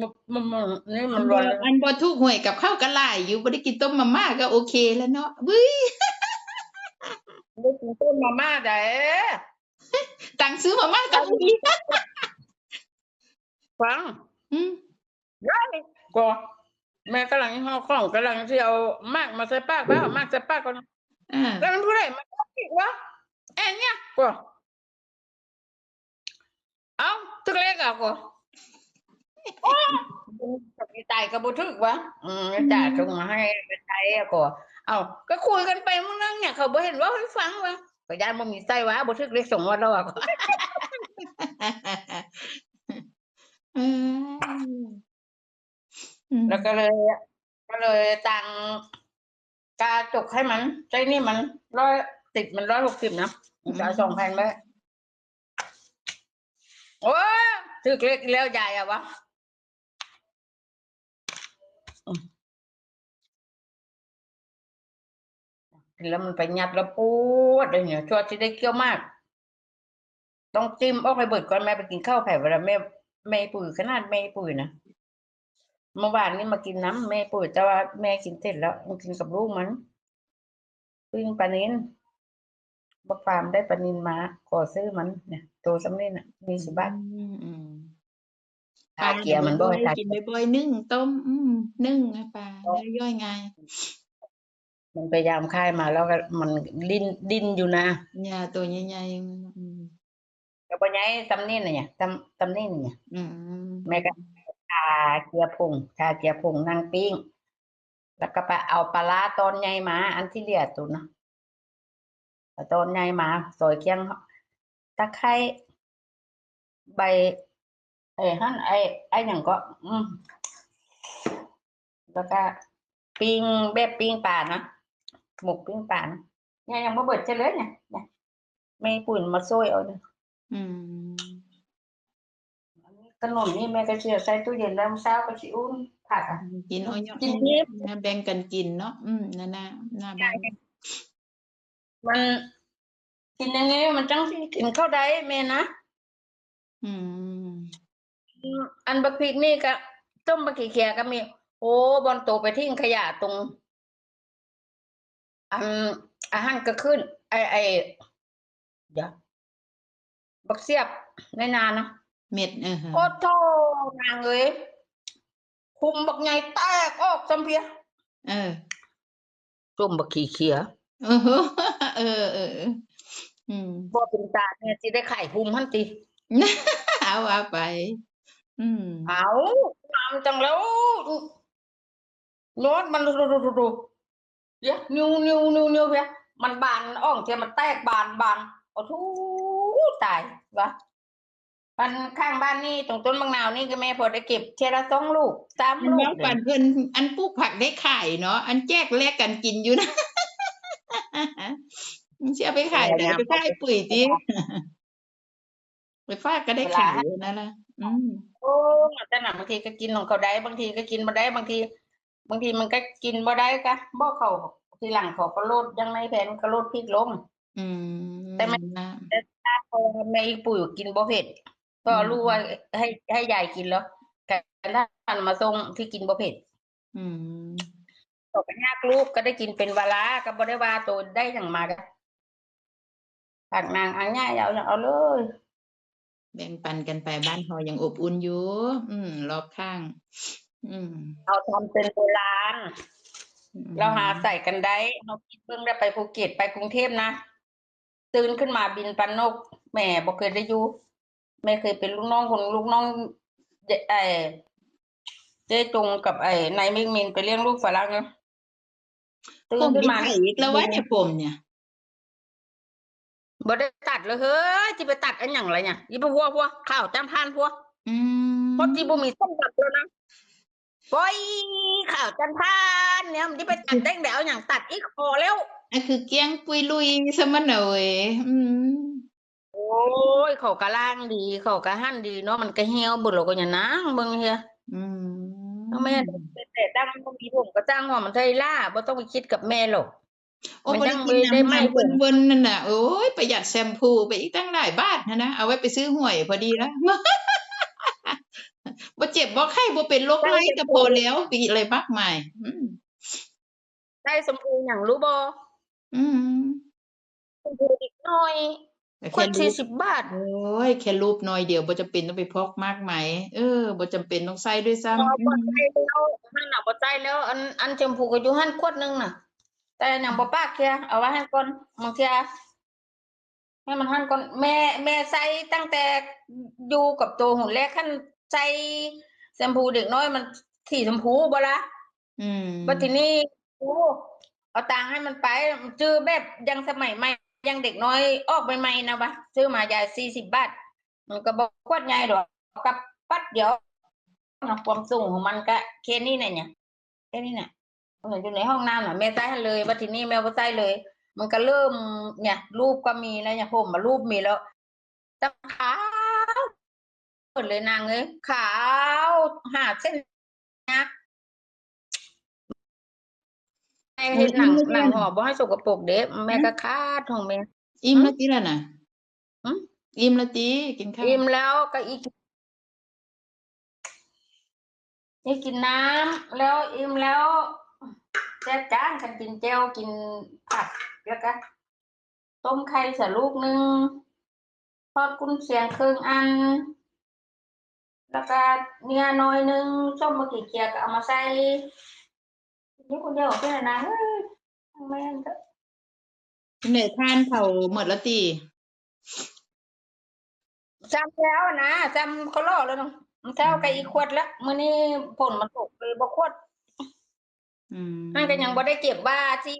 มันมันมันนี่อัมันนร้บ่อนอันบ่ถูกหวยกับข้าวก็หลายอยู่บ่ได้กินต้มมาม่าก็โอเคแล้วเนาะบึ้ยได้กินต้มมาม่าได้ตังค์ซื้อมาม่าก็มีฟังอืมก็แม่กำลังห่อของกำลังที่เอามากมาใส่ปากบ้าเอามากใส่ปากก่อนอ่าแล้วมันพูดอะไรมันก็อีกวะแอนเนี่ยก็เอาตึกเล็กอะก็ โอ้จะไปตายกับบุทึกวะอืมจ่าส่งมาให้ไปใช้อะก็เอาก็คุยกันไปมึงนั่งเนี่ยเขาบ่เห็นว่าให้ฟังวะก็ยานบ่มีไส้วะบุทึกเล็กส่งมาแล้วอะก็อืมอืมแล้วก็เลยก็เลยตังกาจกให้มันใช้นี่มันร้อยติดมันร้อยหกสิบนะจะเอาสองแผ่นไว้โอ้ยถึกเล็กแล้วใหญ่อะวะอืม แล้วมันไปยัดแล้วปวดเลยเนี่ยชวดที่ได้เกี่ยวมาก ต้องจิ้มออกไปเบิดก่อนแม่ไปกินข้าวแผ่เวลาแม่แม่ปุ๋ยขนาดแม่ปุ๋ยนะเมื่อวานนี้มากินน้ำแม่ปุ๋ยแต่ว่าแม่กินเสร็จแล้วมันกินกับลูกมันปิ้งปลานินบักฟาร์มได้ปลานินมาขอซื้อมันเนี่ยตัวสำเร็จน่ะมีสิบบาทอืม อืมทาเกียร์มันบ่อยทากินบ่อยๆนึ่งต้มอืมนึ่งอะปลาแล้วย่อยง่ายมันพยายามค่ายมาแล้วก็มันดิ้นดิ้นอยู่นะเนี่ยตัวใหญ่ๆอืมแต่ปัญญาตำนี่น่ะเนี่ยตำตำนี่น่ะเนี่ยอืมแม่ก็ทาเกียร์ผงทาเกียร์ผงนั่งปิ้ง แล้วก็ไปเอาปลาร้าตอนใหญ่มา อันที่เหลือตัวนะเอาตอนใหญ่มาซอยเคียงตะไคร้ใบ เอ้ฮั่นไอ้ไอ้หยังก็ อืมแล้วก็ปิ้งแบบปิ้งปลานะหมกปิ้งปลานะเนี่ยยังไม่เบิดเฉลยเนี่ยเนี่ยไม่ปุ่นมาซวยเอาเนี่ยอืมขนมนี่แม่ก็เชื่อใส่ตู้เย็นแล้วมื้อเช้าก็สิอุ่นผักอะกินเอาเนาะกินเย็บนะแบ่งกันกินเนาะอืมนั่นน่ะหน้าบ้านมันกินยังไงมันจังสิกินข้าวได้แม่นะอืม อืมอันบักพริกนี่ก็ต้มบักขี้เขียก็มี โอ้บอลโตไปทิ้งขยะตรง อันอาหารก็ขึ้น ไอไอเดี๋ยวบักเสียบในนานะเม็ดเออฮะโอ้โทนางเอ้ยคุมบักใหญ่แตกออกจำเพียเออต้มบักขี้เขียเออเออเออเอออืมบ่เป็นตาเนี่ยสิได้ไข่หุมหันติเอาเอาไป อืมเอาตามจังแล้วโน้ตมันดูดูดูดูเดี๋ยว นิ้วนิ้วนิ้วนิ้วเพีย มันบานอ่องเทียมันแตกบานบานโอ้ทูตายวะมันข้างบ้านนี่ตรงต้นมะนาวนี่ก็แม่พอได้เก็บเทยละสองลูกสามอันลูน้อกงปันเพิ่นอันปลูกผักได้ขายเนาะอันแจกแลกกันกินอยู่นะ มันสิเอาไปขายไหนไปขายปุ๋ยติไปฝากก็ได้ขายอยู่นั่นล่ะ อืม โอ้แต่หนังบางทีก็กินของเขาได้บางทีก็กินบ่ได้บางที บางทีมันก็กินบ่ได้กะบ่เขาทีหลังเขาก็โลดยังในแผนก็โลดพริกลงอืมแต่มันนะพอแม่อีปุ๋ยกินบ่เผ็ดก็รู้ว่าให้ให้ยายกินแล้วแต่ถ้ามันมาส่งที่กินบ่เผ็ดอืมตกยากลูกก็ได้กินเป็นเวลาก็บ่ได้ว่าตัวได้อย่างมากะผักนางอันง่ายเอาอย่างเอาเลย แบ่งปันกันไปบ้านเฮายังอบอุ่นอยู่ อืม รอบข้าง อืมเอาทำเป็นโบราณอืมเราหาใส่กันได้เราคิดเบิ่งได้ไปภูเก็ตไปกรุงเทพนะตื่นขึ้นมาบินปันนกแหม่บ่เคยได้อยู่แม่เคยเป็นลูกน้องคนลูกน้องเจไอ้เจ๊จงกับไอ้นายมิกมินไปเลี้ยงลูกฝรั่งเนอะตื่ผนมขึ้นมีมาไผอีกแล้วว่าเนี่ยผมเนี่ย บ่ได้ตัดเลยเฮ้ยจะไปตัดอันหยังไรเนี่ยยี่ไปพัวพัวข้าวจำพานพัวอืมเพราะที่บ่มีส้มตัดแล้วนะปล่อยข้าวจำพานเนี่ยมันจะไปตัดได้เดี๋ยวอย่างตัดอีกพอแล้วอันคือเกียงปุยลุยซะมันหน่อยอืมโอ้ยเขากะล่างดีเขากะหั่นดีเนาะมันก็เหี่ยวเบุดแล้วก็อย่านะเบิ่งเฮียอืมถ้าแม่แต่ตั้งบ่มีผมก็จ้างว่ามันไทยล่าบ่ต้องไปคิดกับแม่หรอก โอ้มันบ่ยัได้งกินไม่ได้น้ำไหม้มันผมเวินๆนั่นน่ะโอ้ยประหยัดแชมพูไปอีกตั้งหลายบาทนะนะเอาไว้ไปซื้อหวยพอดีแล้วบ่เจ็บบ่ไข้บ่เป็นโรคไร้ก็พอแล้วปีอะไรมากมายอืมได้สมพูอย่างรู้บ่อืมสมพูอีกหน่อยแต่ขวแค่ดรูสี่ปสิบบาท โอ้ย แค่รูปหน่อยเดียวบ่จำเป็นต้องไปพกมากมายเออบ่จำเป็นต้องใส่ด้วยซ้ำพออืบ่มใจแล้วหันน่ะบ่ใจแล้ว อันอันชมพูก็อยู่หันขวดหนึงน่ะ แต่อย่างบ่ปากเทียเอาไว้ให้ก่อนบางเทียให้มันหันก่อนแม่แม่ใส่ตั้งแต่อยู่กับตัวหุ่นแรกขั้นใส่แชมพูเด็กน้อยมันสีชมพูบ่ละอืมบัดทีนี้โอ้เอาตังค์ให้มันไปซื้อแบบยังสมัยใหม่ยังเด็กน้อยออกใหม่ๆนะวะซื้อมายายสี่สิบบาทมันก็บอกขวดใหญ่ดอกกับปัดเดียวนะความสูงของมันก็แค่นี้เนี่ยเนี่ยแค่นี้เนี่ย มันอยู่ในห้องน้ำน่ะแม่ใส่ให้เลยบัดทีนี้แม่บ่ใส่เลย มันก็เริ่มเนี่ย รูปก็มีแล้วเนี่ยผมมารูปมีแล้วตั้งขาวหมดเลยนางเอ้ยขาวหาเส้นนะแม่เห็นหนังหนังห่อบ่ให้สกปรกเด้แม่ก็คาดของแม่อิ่มแล้วติล่ะน่ะหืมอิ่มแล้วติกินข้าวอิ่มแล้วก็อีกนี่กินน้ำแล้วอิ่มแล้ว แจ๊จ้างกันกินเจลกินผักแล้วก็ต้มไข่ใส่ลูกหนึ่งทอดกุ้งเสียงครึ่งอัน แล้วก็เนื้อน้อยหนึงส้มมะกี่เกียก็เอามาใส่นี่คนเดียวเป็นนะเฮ้ยแม่งก็เหนื่อยทานเผาหมดแล้วติจำแล้วนะจำเขาล่อแล้วเนาะมันเท่ากับอีขวดแล้วมื้อนี้ผลมันตกเลยบ่ขวด อืมนั่นก็ยังบ่ได้เก็บว่าที่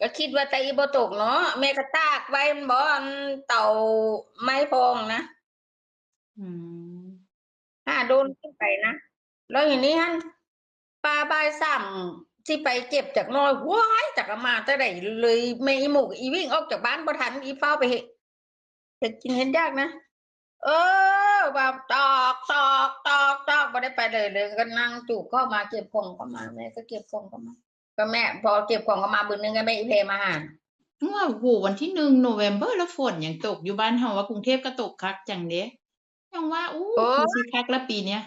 ก็คิดว่าแต่อีบ่ตกเนาะแม่ก็ตากไว้มันบ่อันเต่าไม้พองนะอืมถ้าโดนขึ้นไปนะแล้วอย่างนี้ฮั่นปลาบายซ้ำที่ไปเก็บจากน้อยว้ายจากอามาแต่ไหนเลยแม่อีหมูกอีวิ่งออกจากบ้านบ่ทันอีเฝ้าไปเฮ็ดเฮ็ดกินเห็นยากนะ เออแบบตอกตอกตอกตอกบ่ ได้ไปเลยเลยก็นั่งจูบเข้ามาเก็บของเข้ามาแม่ก็เก็บของเข้ามา ก็แม่ พอเก็บของเข้ามาบืนนึงก็แม่อีเพมาหาว่าโอ้โหวันที่หนึ่งโนเวมเบอร์แล้วฝนยังตกอยู่บ้านเฮาว่ากรุงเทพก็ตกคักจังเด้ยังว่าอู้โอ้คือสิคักละปีเนี้ย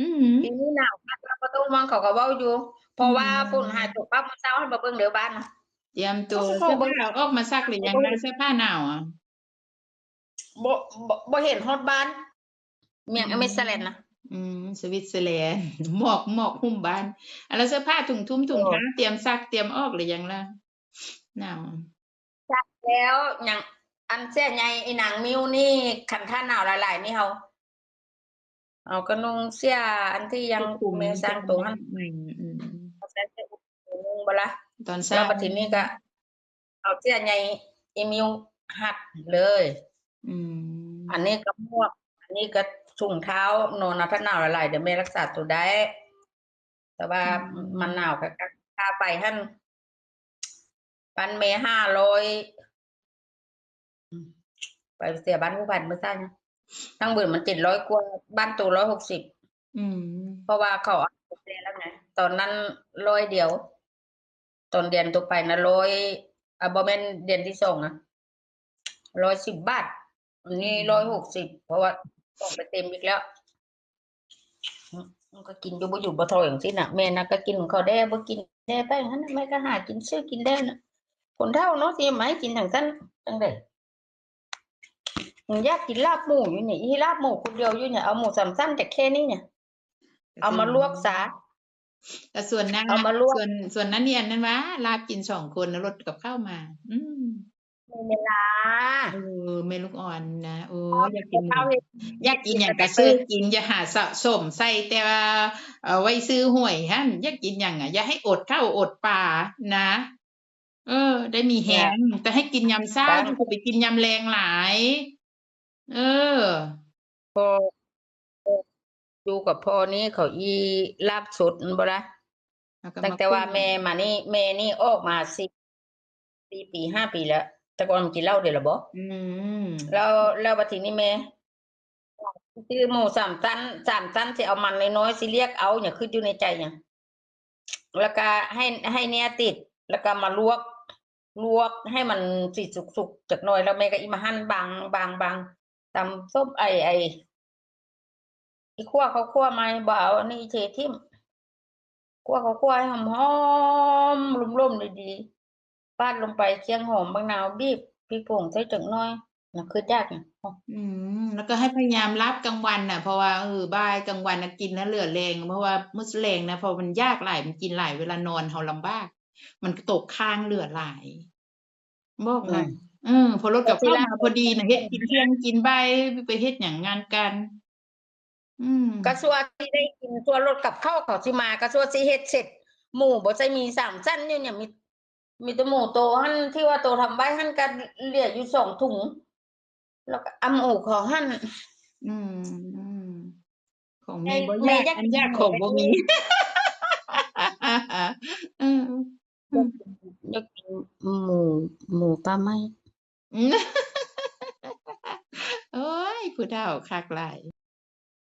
อืมปีนี้หนาวมากแล้วประตูวังเขาก็เว้าอยู่ เพราะว่าอืมฝนหายตกปั๊บมื้อเช้าให้มาเบิ่งเดี๋ยวบ้านนะเตรียมตัวโอ้โหเสื้อผ้าออกมาซักหรือยังนะเสื้อผ้าหนาวอะบ่บ่บ่เห็นฮอดบ้าน เมียงอเมซาแลนด์นะ อืม สวิตเซอร์แลนด์หมอกหมอกหุ้มบ้านอะแล้วเสื้อผ้าถุงทุ่มถุงโอ้เท้าเตรียมซักเตรียมออกหรือยังล่ะหนาวแล้วอย่างอันเสื้อใหญ่ไอ้หนังมิวนี่คันท่าหนาวหลายๆนี่เฮาเอากระนุงเสื้ออันที่ยังคุมเมสร้างตัวหันอืมอืมเอาใส่เสื้ออุ้งบ่ละตอนเช้าแล้วบัดทีนี้ก็เอาเสื้อใหญ่อีมิวหัดเลย อืม อันนี้ก็หมวก อันนี้ก็ ถุงเท้านอนนะถ้าหนาวหลายๆเดี๋ยวแม่รักษาตัวได้ แต่ว่ามันหนาวก็ค่าไปท่านปันเมห้าร้อยไปเสียบ้านผู้พันเมื่อใช่นะทั้งเบื่อมันเจ็ดร้อยกว่าบ้านตัวร้อยหกสิบอืมเพราะว่าเขาเอาไปแล้วไงตอนนั้นร้อยเดียว ตอนเดือนตัวไปนะร้อยอะบอมเมนเดือนที่สองนะร้อยสิบบาทอันนี้ร้อยหกสิบเพราะว่า ต้องไปเต็มอีกแล้วมันก็กินอยู่บ่อยู่บ่ทออย่างที่น่ะแม่นะก็กินของเขาได้บ่กินได้ไปอย่างนั้นน่ะแม่ก็หากินซื้อกินได้นะคนเท่าเนาะที่ไหมกินทางสั้นจังไดอยากกินลาบหมูอยู่นี่อีลาบหมูคนเดียวอยู่เนี่ยเอาหมูสามสั้นแต่แค่นี้เนี่ย เอามาลวกซะแต่ส่วนนางเอามาลวกส่วนส่วนนั้นเนียนนั่นวะลาบกินสองคนนะรถกับข้าวมา อืมมี เวลาเออแม่ลูกอ่อนนะโอ้อยากกินข้าวเฮ็ดอยากกินอย่างกระซื้อกินอย่าหาสะสมใส่แต่ว่าเอาไว้ซื้อหวยฮะอยากกินอย่างอะอย่าให้อดข้าวอดปลานะ เออ ได้มีแฮงแต่ให้กินยำเช้าจะไปกินยำแรงหลาย เออพอดูกับพ่อนี่เขาอีลาบสดนั่นบ่ละล้วก็ตั้งแต่ว่าแม่มานี่แม่นี่ออกมาสิปีปีห้าปีแล้ว แต่ก่อนมันกินเหล้าเดี๋ยวละบ่อืมแล้วแล้วบัดทีนี้แม่ซื้อหมูสามตันสามตันสิเอามันน้อยๆสิเรียกเอาเนี่ยคืออยู่ในใจเนี่ยแล้วก็ให้ให้เนี่ยติด แล้วก็มาลวก ลวกให้มันสิสุกๆจากหน่อยแล้วแม่ก็อีมาหั่นบางบางบางตำส้มไอไออีคั่วเขาคั่วมาบ่เอาอันนี้เททิ่มคั่วเขาคั่วให้หอมหอมๆลุ่มๆดีๆ ปาดลงไปเคียงหอมบางนาวบีบพริกผงใส่จักหน่อยน่ะคือยากน่ะอืมแล้วก็ให้พยายามรับกลางวันน่ะ เพราะว่าเออบ่ายกลางวันน่ะกินแล้วเหลือแรงเพราะว่ามื้อแลงนะพอมันยากหลายมันกินหลายเวลานอนเฮาลำบาก มันก็ตกค้างเหลือหลายบอกอืนะมเออพอรถกับแต่ที่ข้าวร้านมาพอดีน่ะเฮ็ดกินเที่ยงกินบ่ายไปเฮ็ดหยังงานกันอืมกระซัวที่ได้กินตัวรถกับข้าวเขาสิมากระซัวสิเฮ็ดเสร็จหมูบ่ใช่มีสามชั้นอยู่เนี่ยมี มีแต่หมูโตหั่นที่ว่าโตทำไว้หั่นก็เหลืออยู่สองถุง แล้วก็อำอูของหั่น อืมอืมของแม่มีบ่แม่ยากอยาก อันยากกินของหมูบ่ไปมีดูเอออืมอยากกินหมูหมูปลาไหม้อืมโอ้ยผู้เฒ่าคักหลาย